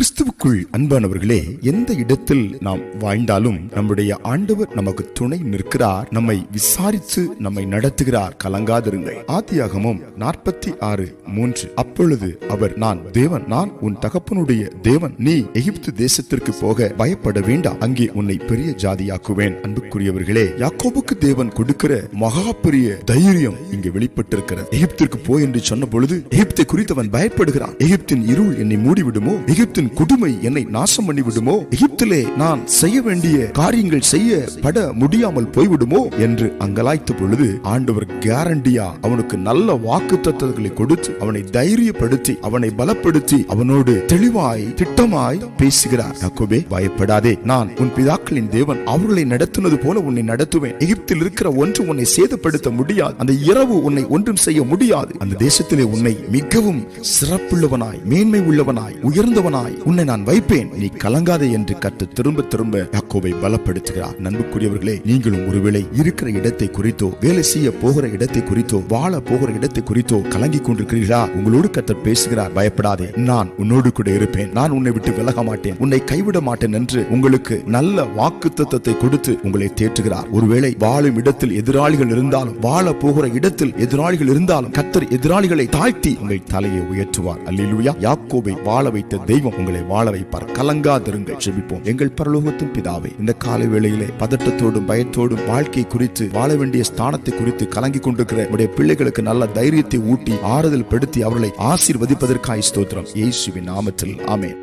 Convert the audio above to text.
கிறிஸ்துவுக்குள் அன்பானவர்களே எந்த இடத்தில் நாம் வாழ்ந்தாலும் நம்முடைய ஆண்டவர் நமக்கு துணை நிற்கிறார் நம்மை விசாரித்து நம்மை நடத்துகிறார். கலங்காதிருங்கள். ஆதியாகமும் நாற்பத்தி ஆறு மூன்று. அப்பொழுது அவர் நான் தேவன் நான் உன் தகப்பனுடைய தேவன். நீ எகிப்து தேசத்திற்கு போக பயப்பட வேண்டாம். அங்கே உன்னை பெரிய ஜாதியாக்குவேன். அன்புக்குரியவர்களே யாக்கோபுக்கு தேவன் கொடுக்கிற மகா பெரிய தைரியம் இங்கு வெளிப்பட்டிருக்கிறது. எகிப்திற்கு போ என்று சொன்ன பொழுது எகிப்தை குறித்து அவன் பயப்படுகிறான். எகிப்தின் இருள் என்னை மூடிவிடுமோ? எகிப்தின் கொடுமை என்னை நாசம் பண்ணி விடுமோ எகிப்திலே நான் செய்ய வேண்டிய காரியங்கள் செய்ய பட முடியாமல் போய்விடுமோ? என்று அங்கலாய்த்த பொழுது ஆண்டவர் கேரண்டியா அவனுக்கு நல்ல வாக்கு தத்துவங்களை கொடுத்து அவனை தைரியப்படுத்தி அவனை பலப்படுத்தி அவனோடு தெளிவாய் திட்டமாய் பேசுகிறார். யாக்கோபே பயப்படாதே. நான் உன் பிதாக்களின் தேவன். அவர்களை நடத்துனது போல உன்னை நடத்துவேன். எகிப்தில் இருக்கிற ஒன்று உன்னை சேதப்படுத்த முடியாது. அந்த இரவு உன்னை ஒன்றும் செய்ய முடியாது. அந்த தேசத்திலே உன்னை மிகவும் சிறப்புள்ளவனாய் மேன்மை உள்ளவனாய் உயர்ந்தவனாய் உன்னை நான் வைப்பேன். நீ கலங்காதே என்று கற்று திரும்ப திரும்ப யாக்கோவை பலப்படுத்துகிறார். நண்புக்குரியவர்களே நீங்களும் ஒருவேளை இருக்கிற இடத்தை குறித்தோ வேலை செய்ய போகிற இடத்தை குறித்தோ வாழ போகிற இடத்தை குறித்தோ கலங்கி கொண்டிருக்கிறீர்களா? உங்களோடு கத்தர் பேசுகிறார். பயப்படாதே. நான் உன்னோடு கூட இருப்பேன். நான் உன்னை விட்டு விலக மாட்டேன். உன்னை கைவிட மாட்டேன் என்று உங்களுக்கு நல்ல வாக்கு தத்தத்தை கொடுத்து உங்களை தேற்றுகிறார். ஒருவேளை வாழும் இடத்தில் எதிராளிகள் இருந்தாலும் வாழ போகிற இடத்தில் எதிராளிகள் இருந்தாலும் கத்தர் எதிராளிகளை தாழ்த்தி உங்கள் தலையை உயர்த்துவார். அல்லா யாக்கோவை வாழ வைத்த தெய்வம் உங்களை வாழ வைப்பார். கலங்காதிருங்கள். ஜெபிப்போம் எங்கள் பரலோகத்தின் பிதாவை இந்த காலை வேளையிலே பதட்டத்தோடும் பயத்தோடும் வாழ்க்கை குறித்து வாழ வேண்டிய ஸ்தானத்தை குறித்து கலங்கி கொண்டிருக்கிற உடைய பிள்ளைகளுக்கு நல்ல தைரியத்தை ஊட்டி ஆறுதல் படுத்தி அவர்களை ஆசீர்வதிப்பதற்காய் ஸ்தோத்திரம். இயேசுவின் நாமத்தில். ஆமேன்.